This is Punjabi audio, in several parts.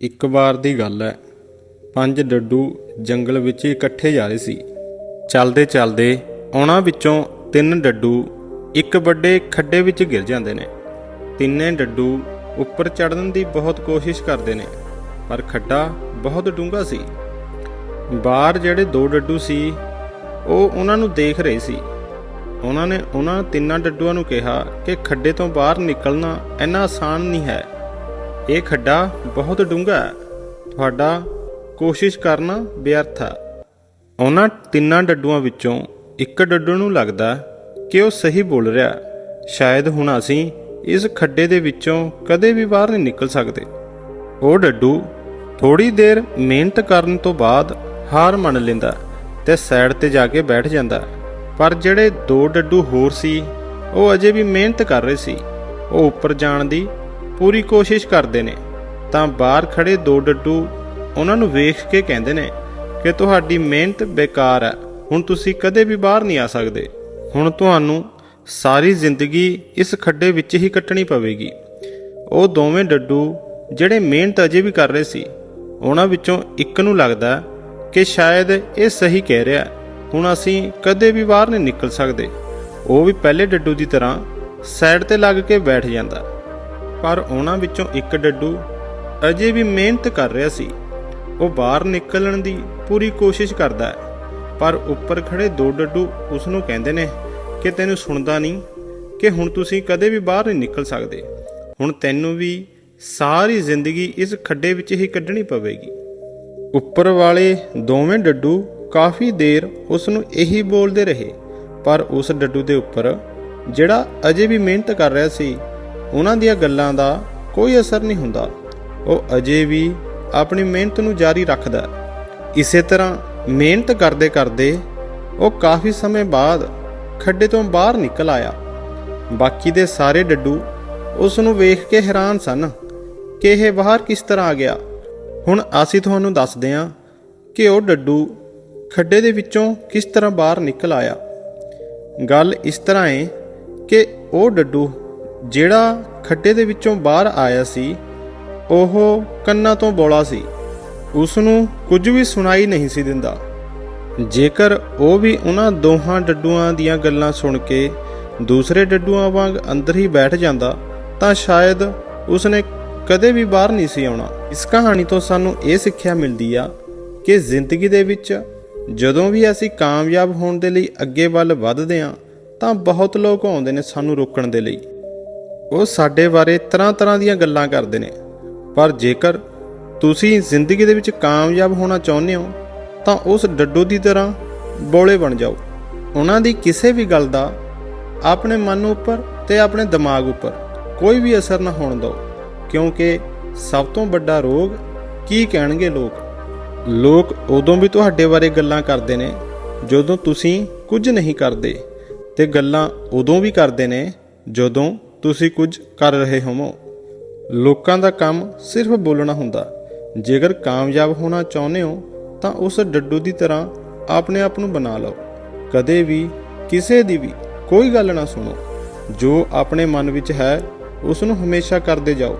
ਇੱਕ ਵਾਰ ਦੀ ਗੱਲ ਹੈ ਪੰਜ ਡੱਡੂ ਜੰਗਲ ਵਿੱਚ ਇਕੱਠੇ ਜਾ ਰਹੇ ਸੀ। ਚੱਲਦੇ ਚੱਲਦੇ ਉਹਨਾਂ ਵਿੱਚੋਂ ਤਿੰਨ ਡੱਡੂ ਇੱਕ ਵੱਡੇ ਖੱਡੇ ਵਿੱਚ ਗਿਰ ਜਾਂਦੇ ਨੇ। ਤਿੰਨੇ ਡੱਡੂ ਉੱਪਰ ਚੜ੍ਹਨ ਦੀ ਬਹੁਤ ਕੋਸ਼ਿਸ਼ ਕਰਦੇ ਨੇ, ਪਰ ਖੱਡਾ ਬਹੁਤ ਡੂੰਘਾ ਸੀ। ਬਾਹਰ ਜਿਹੜੇ ਦੋ ਡੱਡੂ ਸੀ, ਉਹ ਉਹਨਾਂ ਨੂੰ ਦੇਖ ਰਹੇ ਸੀ। ਉਹਨਾਂ ਨੇ ਉਹਨਾਂ ਤਿੰਨਾਂ ਡੱਡੂਆਂ ਨੂੰ ਕਿਹਾ ਕਿ ਖੱਡੇ ਤੋਂ ਬਾਹਰ ਨਿਕਲਣਾ ਇੰਨਾ ਆਸਾਨ ਨਹੀਂ ਹੈ। ਇਹ ਖੱਡਾ ਬਹੁਤ ਡੂੰਘਾ ਹੈ। ਤੁਹਾਡਾ ਕੋਸ਼ਿਸ਼ ਕਰਨਾ ਵਿਅਰਥ ਹੈ। ਉਹਨਾਂ ਤਿੰਨਾਂ ਡੱਡੂਆਂ ਵਿੱਚੋਂ ਇੱਕ ਡੱਡੂ ਨੂੰ ਲੱਗਦਾ ਕਿ ਉਹ ਸਹੀ ਬੋਲ ਰਿਹਾ ਸ਼ਾਇਦ ਹੁਣ ਅਸੀਂ ਇਸ ਖੱਡੇ ਦੇ ਵਿੱਚੋਂ ਕਦੇ ਵੀ ਬਾਹਰ ਨਹੀਂ ਨਿਕਲ ਸਕਦੇ। ਉਹ ਡੱਡੂ ਥੋੜੀ ਦੇਰ ਮਿਹਨਤ ਕਰਨ ਤੋਂ ਬਾਅਦ ਹਾਰ ਮੰਨ ਲੈਂਦਾ ਤੇ ਸਾਈਡ ਤੇ ਜਾ ਕੇ ਬੈਠ ਜਾਂਦਾ ਪਰ ਜਿਹੜੇ ਦੋ ਡੱਡੂ ਹੋਰ ਸੀ, ਉਹ ਅਜੇ ਵੀ ਮਿਹਨਤ ਕਰ ਰਹੇ ਸੀ। ਉਹ ਉੱਪਰ ਜਾਣ ਦੀ ਪੂਰੀ ਕੋਸ਼ਿਸ਼ ਕਰਦੇ ਨੇ। ਤਾਂ ਬਾਹਰ ਖੜੇ ਦੋ ਡੱਡੂ ਉਹਨਾਂ ਨੂੰ ਵੇਖ ਕੇ ਕਹਿੰਦੇ ਨੇ ਕਿ ਤੁਹਾਡੀ ਮਿਹਨਤ ਬੇਕਾਰ ਹੈ। ਹੁਣ ਤੁਸੀਂ ਕਦੇ ਵੀ ਬਾਹਰ ਨਹੀਂ ਆ ਸਕਦੇ। ਹੁਣ ਤੁਹਾਨੂੰ ਸਾਰੀ ਜ਼ਿੰਦਗੀ ਇਸ ਖੱਡੇ ਵਿੱਚ ਹੀ ਕੱਟਣੀ ਪਵੇਗੀ। ਉਹ ਦੋਵੇਂ ਡੱਡੂ ਜਿਹੜੇ ਮਿਹਨਤ ਅਜੇ ਵੀ ਕਰ ਰਹੇ ਸੀ, ਉਹਨਾਂ ਵਿੱਚੋਂ ਇੱਕ ਨੂੰ ਲੱਗਦਾ ਕਿ ਸ਼ਾਇਦ ਇਹ ਸਹੀ ਕਹਿ ਰਿਹਾ ਹੁਣ ਅਸੀਂ ਕਦੇ ਵੀ ਬਾਹਰ ਨਹੀਂ ਨਿਕਲ ਸਕਦੇ। ਉਹ ਵੀ ਪਹਿਲੇ ਡੱਡੂ ਦੀ ਤਰ੍ਹਾਂ ਸਾਈਡ ਤੇ ਲੱਗ ਕੇ ਬੈਠ ਜਾਂਦਾ। ਪਰ ਉਹਨਾਂ ਵਿੱਚੋਂ ਇੱਕ ਡੱਡੂ ਅਜੇ ਵੀ ਮਿਹਨਤ ਕਰ ਰਿਹਾ ਸੀ। ਉਹ ਬਾਹਰ ਨਿਕਲਣ ਦੀ ਪੂਰੀ ਕੋਸ਼ਿਸ਼ ਕਰਦਾ ਹੈ, ਪਰ ਉੱਪਰ ਖੜੇ ਦੋ ਡੱਡੂ ਉਸ ਨੂੰ ਕਹਿੰਦੇ ਨੇ ਕਿ ਤੈਨੂੰ ਸੁਣਦਾ ਨਹੀਂ ਕਿ ਹੁਣ ਤੁਸੀਂ ਕਦੇ ਵੀ ਬਾਹਰ ਨਹੀਂ ਨਿਕਲ ਸਕਦੇ। ਹੁਣ ਤੈਨੂੰ ਵੀ ਸਾਰੀ ਜ਼ਿੰਦਗੀ ਇਸ ਖੱਡੇ ਵਿੱਚ ਹੀ ਕੱਢਣੀ ਪਵੇਗੀ। ਉੱਪਰ ਵਾਲੇ ਦੋਵੇਂ ਡੱਡੂ ਕਾਫੀ ਦੇਰ ਉਸ ਨੂੰ ਇਹੀ ਬੋਲਦੇ ਰਹੇ, ਪਰ ਉਸ ਡੱਡੂ ਦੇ ਉੱਪਰ, ਜਿਹੜਾ ਅਜੇ ਵੀ ਮਿਹਨਤ ਕਰ ਰਿਹਾ ਸੀ ਉਹਨਾਂ ਦੀਆਂ ਗੱਲਾਂ ਦਾ ਕੋਈ ਅਸਰ ਨਹੀਂ ਹੁੰਦਾ। ਉਹ ਅਜੇ ਵੀ ਆਪਣੀ ਮਿਹਨਤ ਨੂੰ ਜਾਰੀ ਰੱਖਦਾ ਹੈ। ਇਸੇ ਤਰ੍ਹਾਂ ਮਿਹਨਤ ਕਰਦੇ ਕਰਦੇ ਉਹ ਕਾਫੀ ਸਮੇਂ ਬਾਅਦ ਖੱਡੇ ਤੋਂ ਬਾਹਰ ਨਿਕਲ ਆਇਆ। ਬਾਕੀ ਦੇ ਸਾਰੇ ਡੱਡੂ ਉਸ ਨੂੰ ਵੇਖ ਕੇ ਹੈਰਾਨ ਸਨ ਕਿ ਇਹ ਬਾਹਰ ਕਿਸ ਤਰ੍ਹਾਂ ਆ ਗਿਆ। ਹੁਣ ਅਸੀਂ ਤੁਹਾਨੂੰ ਦੱਸਦੇ ਹਾਂ ਕਿ ਉਹ ਡੱਡੂ ਖੱਡੇ ਦੇ ਵਿੱਚੋਂ ਕਿਸ ਤਰ੍ਹਾਂ ਬਾਹਰ ਨਿਕਲ ਆਇਆ। ਗੱਲ ਇਸ ਤਰ੍ਹਾਂ ਹੈ ਕਿ ਉਹ ਡੱਡੂ ਜਿਹੜਾ ਖੱਡੇ ਦੇ ਵਿੱਚੋਂ ਬਾਹਰ ਆਇਆ ਸੀ, ਉਹ ਕੰਨਾਂ ਤੋਂ ਬੋਲਾ ਸੀ। ਉਸ ਨੂੰ ਕੁਝ ਵੀ ਸੁਣਾਈ ਨਹੀਂ ਸੀ ਦਿੰਦਾ। ਜੇਕਰ ਉਹ ਵੀ ਉਹਨਾਂ ਦੋਹਾਂ ਡੱਡੂਆਂ ਦੀਆਂ ਗੱਲਾਂ ਸੁਣ ਕੇ ਦੂਸਰੇ ਡੱਡੂਆਂ ਵਾਂਗ ਅੰਦਰ ਹੀ ਬੈਠ ਜਾਂਦਾ, ਤਾਂ ਸ਼ਾਇਦ ਉਸਨੇ ਕਦੇ ਵੀ ਬਾਹਰ ਨਹੀਂ ਸੀ ਆਉਣਾ। ਇਸ ਕਹਾਣੀ ਤੋਂ ਸਾਨੂੰ ਇਹ ਸਿੱਖਿਆ ਮਿਲਦੀ ਆ ਕਿ ਜ਼ਿੰਦਗੀ ਦੇ ਵਿੱਚ ਜਦੋਂ ਵੀ ਅਸੀਂ ਕਾਮਯਾਬ ਹੋਣ ਦੇ ਲਈ ਅੱਗੇ ਵੱਲ ਵਧਦੇ ਹਾਂ, ਤਾਂ ਬਹੁਤ ਲੋਕ ਆਉਂਦੇ ਨੇ ਸਾਨੂੰ ਰੋਕਣ ਦੇ ਲਈ। ਉਹ ਸਾਡੇ ਬਾਰੇ ਤਰ੍ਹਾਂ-ਤਰ੍ਹਾਂ ਦੀਆਂ ਗੱਲਾਂ ਕਰਦੇ ਨੇ। ਪਰ ਜੇਕਰ ਤੁਸੀਂ ਜ਼ਿੰਦਗੀ ਦੇ ਵਿੱਚ ਕਾਮਯਾਬ ਹੋਣਾ ਚਾਹੁੰਦੇ ਹੋ, ਤਾਂ ਉਸ ਡੱਡੂ ਦੀ ਤਰ੍ਹਾਂ ਬੋਲੇ ਬਣ ਜਾਓ। ਉਹਨਾਂ ਦੀ ਕਿਸੇ ਵੀ ਗੱਲ ਦਾ ਆਪਣੇ ਮਨ ਉੱਪਰ ਤੇ ਆਪਣੇ ਦਿਮਾਗ ਉੱਪਰ ਕੋਈ ਵੀ ਅਸਰ ਨਾ ਹੋਣ ਦਿਓ, ਕਿਉਂਕਿ ਸਭ ਤੋਂ ਵੱਡਾ ਰੋਗ ਕੀ ਕਹਿਣਗੇ ਲੋਕ? ਲੋਕ ਉਦੋਂ ਵੀ ਤੁਹਾਡੇ ਬਾਰੇ ਗੱਲਾਂ ਕਰਦੇ ਨੇ, ਜਦੋਂ ਤੁਸੀਂ ਕੁਝ ਨਹੀਂ ਕਰਦੇ ਤੇ ਗੱਲਾਂ ਉਦੋਂ ਵੀ ਕਰਦੇ ਨੇ, ਜਦੋਂ ਤੁਸੀਂ ਕੁਝ ਕਰ ਰਹੇ ਹੋਵੋ। ਲੋਕਾਂ ਦਾ ਕੰਮ ਸਿਰਫ ਬੋਲਣਾ ਹੁੰਦਾ। ਜੇਕਰ ਕਾਮਯਾਬ ਹੋਣਾ ਚਾਹੁੰਦੇ ਹੋ, ਤਾਂ ਉਸ ਡੱਡੂ ਦੀ ਤਰ੍ਹਾਂ ਆਪਣੇ ਆਪ ਨੂੰ ਬਣਾ ਲਓ। ਕਦੇ ਵੀ, ਕਿਸੇ ਦੀ ਵੀ ਕੋਈ ਗੱਲ ਨਾ ਸੁਣੋ। ਜੋ ਆਪਣੇ ਮਨ ਵਿੱਚ ਹੈ, ਉਸ ਨੂੰ ਹਮੇਸ਼ਾ ਕਰਦੇ ਜਾਓ।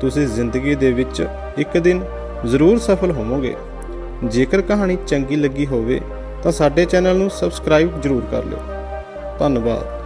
ਤੁਸੀਂ ਜ਼ਿੰਦਗੀ ਦੇ ਵਿੱਚ ਇੱਕ ਦਿਨ ਜ਼ਰੂਰ ਸਫਲ ਹੋਵੋਗੇ। ਜੇਕਰ ਕਹਾਣੀ ਚੰਗੀ ਲੱਗੀ ਹੋਵੇ, ਤਾਂ ਸਾਡੇ ਚੈਨਲ ਨੂੰ ਸਬਸਕ੍ਰਾਈਬ ਜ਼ਰੂਰ ਕਰ ਲਿਓ। ਧੰਨਵਾਦ।